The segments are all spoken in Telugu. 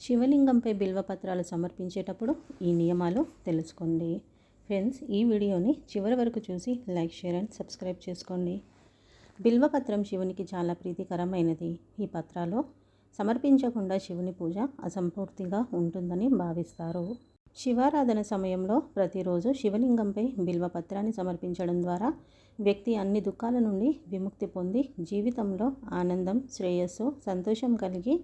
శివలింగంపై బిల్వపత్రాలు సమర్పించేటప్పుడు ఈ నియమాలు తెలుసుకోండి. ఫ్రెండ్స్ ఈ వీడియోని చివరి వరకు చూసి లైక్ షేర్ అండ్ సబ్స్క్రైబ్ చేసుకోండి. బిల్వపత్రం శివునికి చాలా ప్రీతికరమైనది. ఈ పత్రాలు సమర్పించకుండా శివుని పూజ అసంపూర్తిగా ఉంటుందని భావిస్తారు. శివారాధన సమయంలో ప్రతిరోజు శివలింగంపై బిల్వపత్రాన్ని సమర్పించడం ద్వారా వ్యక్తి అన్ని దుఃఖాల నుండి విముక్తి పొంది జీవితంలో ఆనందం శ్రేయస్సు సంతోషం కలిగి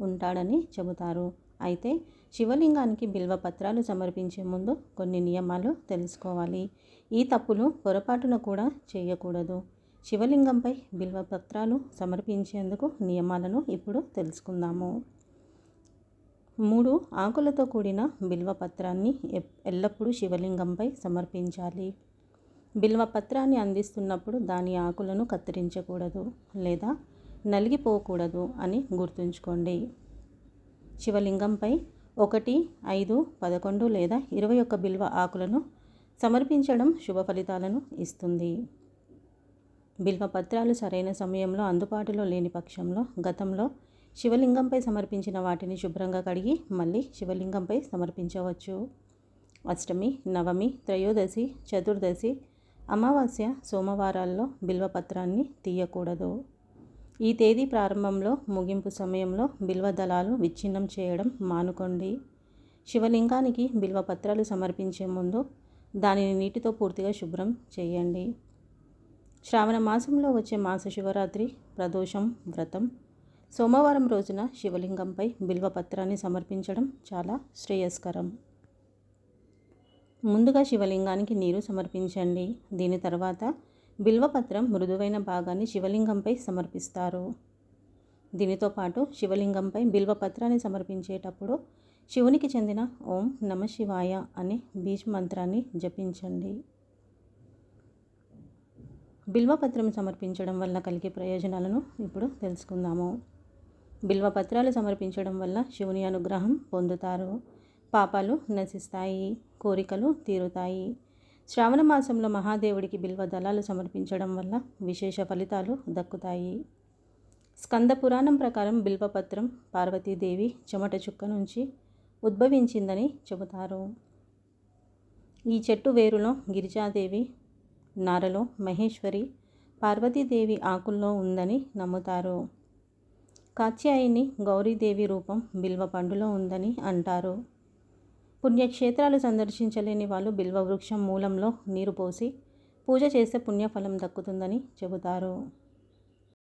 ఉంటాడని చెబుతారు. అయితే శివలింగానికి బిల్వపత్రాలు సమర్పించే ముందు కొన్ని నియమాలు తెలుసుకోవాలి. ఈ తప్పులు పొరపాటున కూడా చేయకూడదు. శివలింగంపై బిల్వపత్రాలు సమర్పించేందుకు నియమాలను ఇప్పుడు తెలుసుకుందాము. మూడు ఆకులతో కూడిన బిల్వపత్రాన్ని ఎల్లప్పుడూ శివలింగంపై సమర్పించాలి. బిల్వపత్రాన్ని అందిస్తున్నప్పుడు దాని ఆకులను కత్తిరించకూడదు లేదా నలిగిపోకూడదు అని గుర్తుంచుకోండి. శివలింగంపై ఒకటి ఐదు పదకొండు లేదా ఇరవై ఒక్క బిల్వ ఆకులను సమర్పించడం శుభ ఫలితాలను ఇస్తుంది. బిల్వ పత్రాలు సరైన సమయంలో అందుబాటులో లేని పక్షంలో గతంలో శివలింగంపై సమర్పించిన వాటిని శుభ్రంగా కడిగి మళ్ళీ శివలింగంపై సమర్పించవచ్చు. అష్టమి నవమి త్రయోదశి చతుర్దశి అమావాస్య సోమవారాల్లో బిల్వపత్రాన్ని తీయకూడదు. ఈ తేదీ ప్రారంభంలో ముగింపు సమయంలో బిల్వ దళాలు విచ్ఛిన్నం చేయడం మానుకోండి. శివలింగానికి బిల్వ పత్రాలు సమర్పించే ముందు దానిని నీటితో పూర్తిగా శుభ్రం చేయండి. శ్రావణ మాసంలో వచ్చే మాస శివరాత్రి ప్రదోషం వ్రతం సోమవారం రోజున శివలింగంపై బిల్వ పత్రాన్ని సమర్పించడం చాలా శ్రేయస్కరం. ముందుగా శివలింగానికి నీరు సమర్పించండి. దీని తర్వాత బిల్వపత్రం మృదువైన భాగాన్ని శివలింగంపై సమర్పిస్తారు. దీనితో పాటు శివలింగంపై బిల్వపత్రాన్ని సమర్పించేటప్పుడు శివునికి చెందిన ఓం నమ శివాయ అనే బీజ్ మంత్రాన్ని జపించండి. బిల్వపత్రం సమర్పించడం వల్ల కలిగే ప్రయోజనాలను ఇప్పుడు తెలుసుకుందాము. బిల్వపత్రాలు సమర్పించడం వల్ల శివుని అనుగ్రహం పొందుతారు. పాపాలు నశిస్తాయి. కోరికలు తీరుతాయి. శ్రావణ మాసంలో మహాదేవుడికి బిల్వ దళాలు సమర్పించడం వల్ల విశేష ఫలితాలు దక్కుతాయి. స్కంద పురాణం ప్రకారం బిల్వపత్రం పార్వతీదేవి చెమట చుక్క నుంచి ఉద్భవించిందని చెబుతారు. ఈ చెట్టు వేరులో గిరిజాదేవి నారలో మహేశ్వరి పార్వతీదేవి ఆకుల్లో ఉందని నమ్ముతారు. కాత్యాయిని గౌరీదేవి రూపం బిల్వ పండులో ఉందని అంటారు. పుణ్యక్షేత్రాలు సందర్శించలేని వాళ్ళు బిల్వ వృక్షం మూలంలో నీరు పోసి పూజ చేస్తే పుణ్యఫలం దక్కుతుందని చెబుతారు.